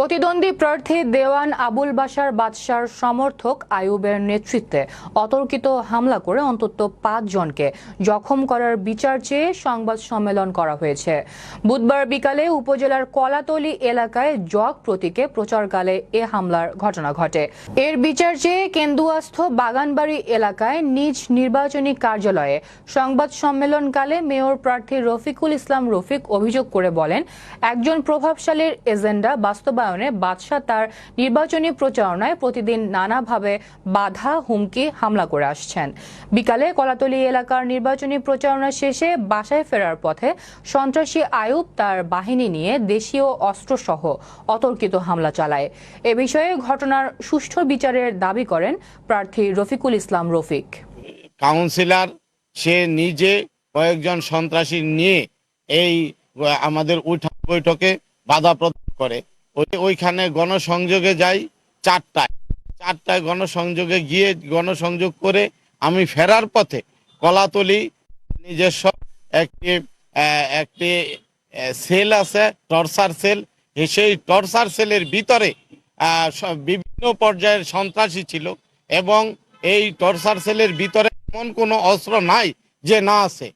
প্রতিদ্বন্দ্বী প্রার্থী দেওয়ান আবুল বাশার বাদশার সমর্থক আয়ুবের নেতৃত্বে অতর্কিত হামলা করে অন্তত পাঁচ জনকে জখম করার বিচার চেয়ে সংবাদ সম্মেলন করা হয়েছে। বুধবার বিকালে উপজেলার কলাতলি এলাকায় জগ প্রতীকে প্রচারকালে এ হামলার ঘটনা ঘটে। এর বিচার চেয়ে কেন্দুয়াস্থ বাগানবাড়ি এলাকায় নিজ নির্বাচনী কার্যালয়ে সংবাদ সম্মেলনকালে মেয়র প্রার্থী রফিকুল ইসলাম রফিক অভিযোগ করে বলেন, একজন প্রভাবশালীর এজেন্ডা বাস্তবায়নে বাদশাহ তার নির্বাচনী প্রচারণায় প্রতিদিন নানাভাবে বাধা, হুমকি, হামলা করে আসছেন। বিকালে কলাতলি এলাকার নির্বাচনী প্রচারণা শেষে বাসায় ফেরার পথে সন্ত্রাসী আয়ুব তার বাহিনী নিয়ে দেশীয় অস্ত্রসহ অতর্কিত হামলা চালায়। এ বিষয়ে ঘটনার সুষ্ঠু বিচারের দাবি করেন প্রার্থী রফিকুল ইসলাম রফিক। কাউন্সিলর, সে নিজে কয়েকজন সন্ত্রাসী নিয়ে এই, আমাদের উঠা বৈঠকে বাধা প্রদান করে। ওই ওইখানে গণসংযোগে যাই চারটায়। চারটায় গণসংযোগে গিয়ে গণসংযোগ করে আমি ফেরার পথে কলাতলি নিজস্ব একটি একটি সেল আছে, টর্চার সেল। সেই টর্চার সেলের ভিতরে বিভিন্ন পর্যায়ের সন্ত্রাসী ছিল এবং এই টর্চার সেলের ভিতরে এমন কোনো অস্ত্র নাই যে না আছে।